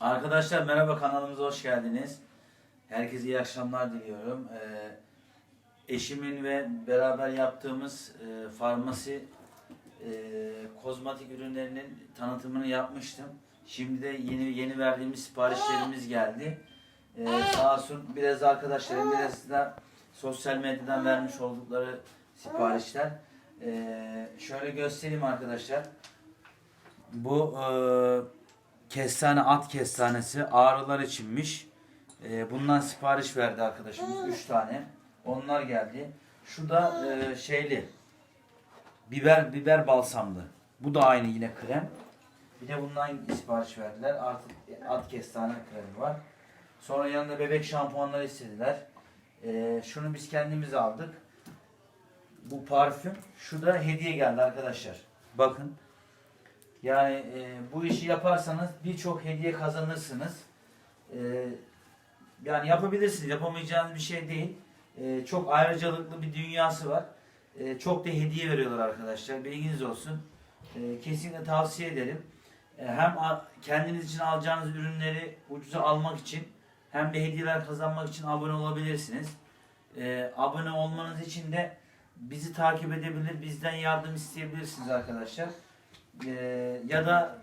Arkadaşlar merhaba kanalımıza hoş geldiniz. Herkese iyi akşamlar diliyorum. Ee, eşimin ve beraber yaptığımız e, farmasi e, kozmetik ürünlerinin tanıtımını yapmıştım. Şimdi de yeni yeni verdiğimiz siparişlerimiz geldi. Ee, sağ olsun biraz arkadaşlarım biraz da sosyal medyadan vermiş oldukları siparişler. Ee, şöyle göstereyim arkadaşlar. Bu e, kestane at kestanesi ağrılar içinmiş. E, bundan sipariş verdi arkadaşımız 3 tane. Onlar geldi. Şu da e, şeyli biber biber balsamlı. Bu da aynı yine krem. Bir de bundan sipariş verdiler. Artık at kestane kremi var. Sonra yanında bebek şampuanları istediler. E, şunu biz kendimiz aldık. Bu parfüm. Şu da hediye geldi arkadaşlar. Bakın. Yani e, bu işi yaparsanız birçok hediye kazanırsınız. E, yani yapabilirsiniz. Yapamayacağınız bir şey değil. E, çok ayrıcalıklı bir dünyası var. E, çok da hediye veriyorlar arkadaşlar. Bilginiz olsun. E, kesinlikle tavsiye ederim. E, hem kendiniz için alacağınız ürünleri ucuza almak için hem de hediyeler kazanmak için abone olabilirsiniz. E, abone olmanız için de bizi takip edebilir, bizden yardım isteyebilirsiniz arkadaşlar. Ee, ya da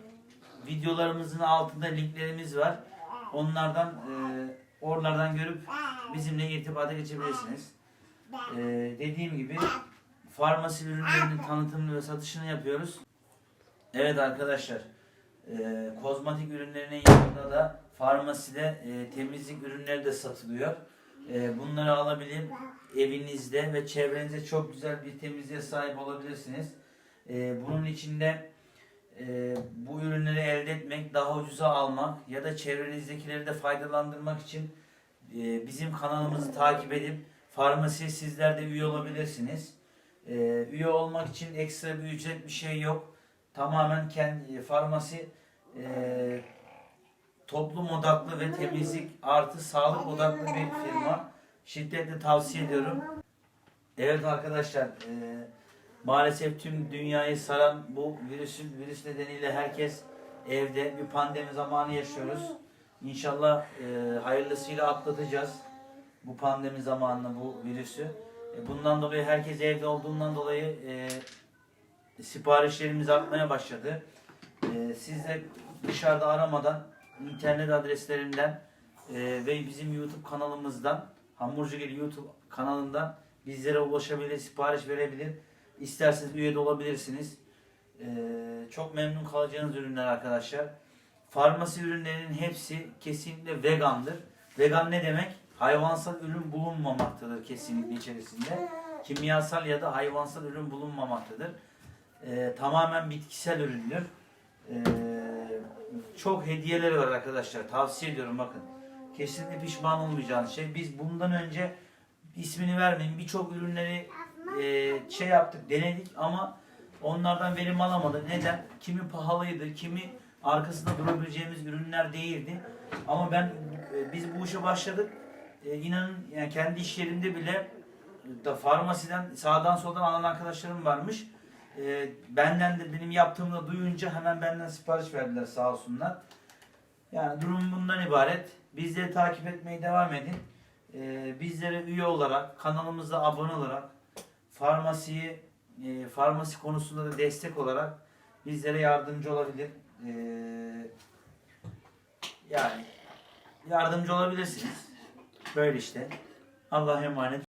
videolarımızın altında linklerimiz var. Onlardan e, oralardan görüp bizimle irtibata geçebilirsiniz. Ee, dediğim gibi farmasi ürünlerinin tanıtımını ve satışını yapıyoruz. Evet arkadaşlar e, kozmetik ürünlerinin yanında da farmaside e, temizlik ürünleri de satılıyor. E, bunları alabilir evinizde ve çevrenizde çok güzel bir temizliğe sahip olabilirsiniz. E, bunun içinde e, bu ürünleri elde etmek, daha ucuza almak ya da çevrenizdekileri de faydalandırmak için e, bizim kanalımızı takip edip farmasiye sizler de üye olabilirsiniz. E, üye olmak için ekstra bir ücret bir şey yok. Tamamen kendi farmasi e, toplum odaklı ve temizlik artı sağlık odaklı bir firma. Şiddetle tavsiye ediyorum. Evet arkadaşlar, e, maalesef tüm dünyayı saran bu virüsün virüs nedeniyle herkes evde bir pandemi zamanı yaşıyoruz. İnşallah e, hayırlısıyla atlatacağız bu pandemi zamanını, bu virüsü. E, bundan dolayı herkes evde olduğundan dolayı e, siparişlerimiz artmaya başladı. E, siz de dışarıda aramadan internet adreslerinden e, ve bizim YouTube kanalımızdan Hamurcugil YouTube kanalından bizlere ulaşabilir, sipariş verebilir. İsterseniz üye de olabilirsiniz. E, çok memnun kalacağınız ürünler arkadaşlar. Farmasi ürünlerinin hepsi kesinlikle vegandır. Vegan ne demek? Hayvansal ürün bulunmamaktadır kesinlikle içerisinde. Kimyasal ya da hayvansal ürün bulunmamaktadır. E, tamamen bitkisel üründür. E, çok hediyeleri var arkadaşlar. Tavsiye ediyorum bakın. Kesinlikle pişman olmayacağınız şey. Biz bundan önce ismini vermeyin birçok ürünleri e, şey yaptık, denedik ama onlardan verim alamadık. Neden? Kimi pahalıydı, kimi arkasında durabileceğimiz ürünler değildi. Ama ben e, biz bu işe başladık. E, inanın yani kendi iş yerimde bile e, da farmasiden sağdan soldan alan arkadaşlarım varmış. E, benden de benim yaptığımı da duyunca hemen benden sipariş verdiler sağ olsunlar. Yani durum bundan ibaret. Bizleri takip etmeye devam edin. E, bizlere üye olarak, kanalımıza abone olarak, farmasiyi, e, farmasi konusunda da destek olarak bizlere yardımcı olabilir. E, yani yardımcı olabilirsiniz. Böyle işte. Allah'a emanet.